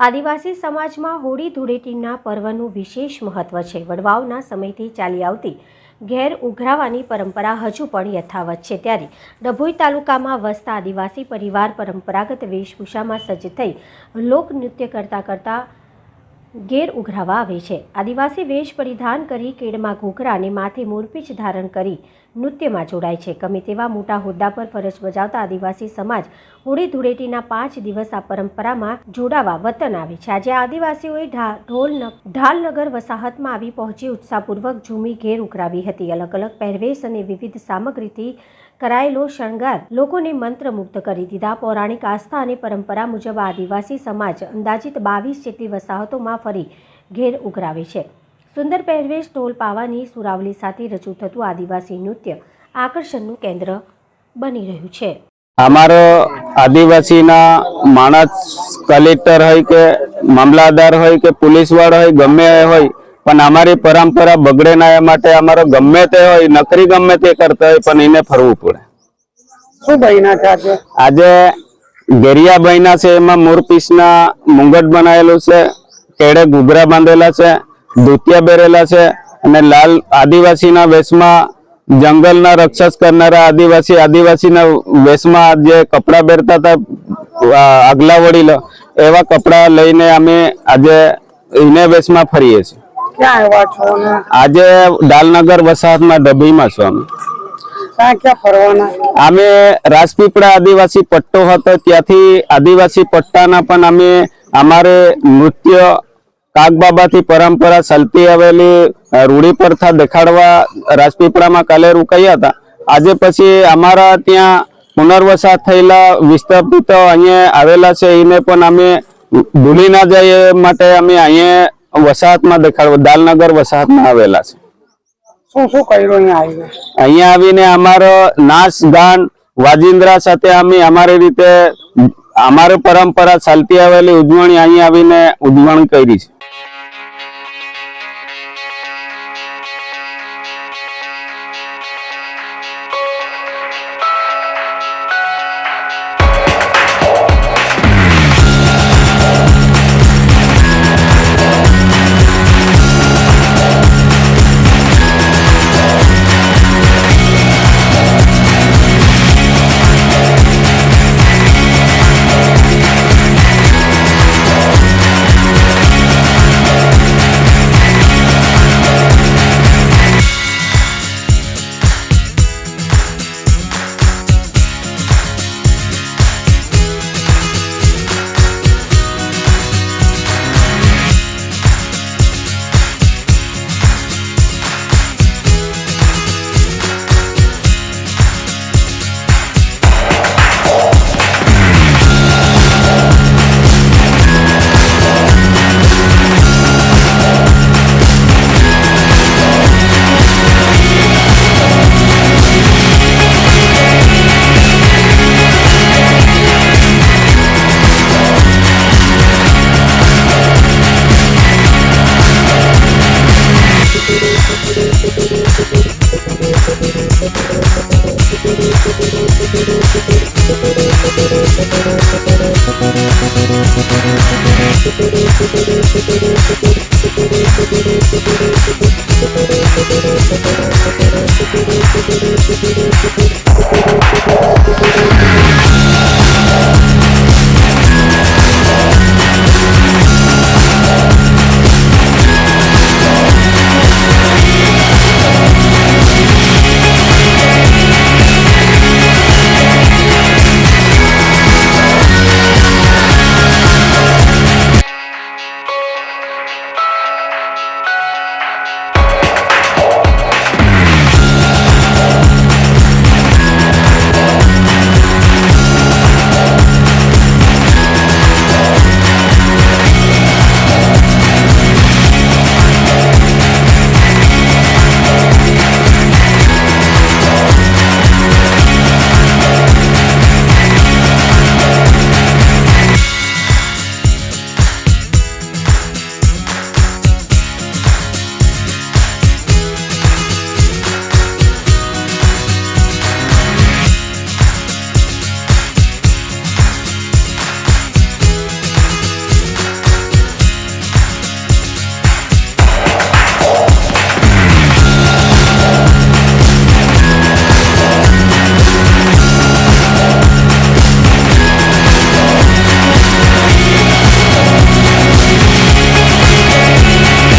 આદિવાસી સમાજમાં હોળી ધૂળેટીના પર્વનું વિશેષ મહત્વ છે. વડવાઓના સમયથી ચાલી આવતી ઘેર ઉઘરાવાની પરંપરા હજુ પણ યથાવત છે. ત્યારે ડભોઈ તાલુકામાં વસતા આદિવાસી પરિવાર પરંપરાગત વેશભૂષામાં સજ્જ થઈ લોકનૃત્ય કરતાં કરતાં ઘેર ઉઘરાવા આવે છે. આદિવાસી વેશ પરિધાન કરી કેડમાં ઘૂઘરા અને માથે મોરપીચ ધારણ કરી નૃત્યમાં જોડાય છે. ગમે તેવા મોટા હોદ્દા પર ફરજ બજાવતા આદિવાસી સમાજ હોળી ધૂળેટીના પાંચ દિવસ આ પરંપરામાં જોડાવા વતન આવે છે. આજે આદિવાસીઓએ ઢોલ ઢાલનગર વસાહતમાં આવી પહોંચી ઉત્સાહપૂર્વક ઝૂમી ઘેર ઉઘરાવી હતી. અલગ અલગ પહેરવેશ અને વિવિધ સામગ્રીથી કરાયેલો શણગાર લોકોને મંત્રમુગ્ધ કરી દીધા. પૌરાણિક આસ્થા અને પરંપરા મુજબ આદિવાસી સમાજ અંદાજિત બાવીસ જેટલી વસાહતોમાં ફરી ઘેર ઉઘરાવે છે. સુંદર પહેરવેશ, ઢોલ પાવાની, સુરાવલી સાથે રજૂ થતું આદિવાસી નૃત્ય આકર્ષણનું કેન્દ્ર બની રહ્યું છે. અમારો આદિવાસીના માણસ કલેક્ટર હોય કે મામલાદાર હોય કે પોલીસ વાળો હોય, ગમે હોય પણ અમારી પરંપરા બગડે ના એ માટે અમારો ગમે તે હોય નકરી ગમે તે કરતા હોય પણ એને ફરવું પડે. શું બન્યા છે આજે? ગેરિયા બન્યા છે એમાં મોરપીસના મુંગટ બનાવેલું છે કેડે ઘૂઘરા બાંધેલા છે દુતિયા બેરેલા છે અને લાલ આદિવાસીના વેશમાં જંગલના રક્ષસ કરનારા આદિવાસી આદિવાસીના વેશમાં જે કપડા પહેરતા હતા આગલા વડીલો એવા કપડા લઈને અમે આજે એને વેશમાં ફરીએ છીએ. ક્યાં આવ્યા છો અને આજે ડાલનગર વસાહતમાં ડભીમાં છું અમે. ક્યાં ક્યાં ફરવાના? અમે રાજપીપળા આદિવાસી પટ્ટો હતો ત્યાંથી આદિવાસી પટ્ટાના પણ અમે અમારે નૃત્ય કાગબાબાથી પરંપરા ચાલતી આવેલી રૂઢી પ્રથા દેખાડવા રાજપીપળામાં કાલે રોકાયા હતા. આજે પછી અમારા ત્યાં પુનર્વસાત થયેલા વિસ્થાપિતો અહીંયા આવેલા છે એને પણ અમે ભૂલી ના જઈએ એ માટે અમે અહીંયા વસાહતમાં દેખાડવા દાલનગર વસાહતમાં આવેલા છે. શું શું કર્યું અહીંયા આવીને? અહીંયા આવીને અમારો નાચ ગાન વાજિંદ્રા સાથે અમે અમારી રીતે અમારી પરંપરા ચાલતી આવેલી ઉજવણી અહીંયા આવીને ઉજવણી કરી છે. ペペペペペペペペ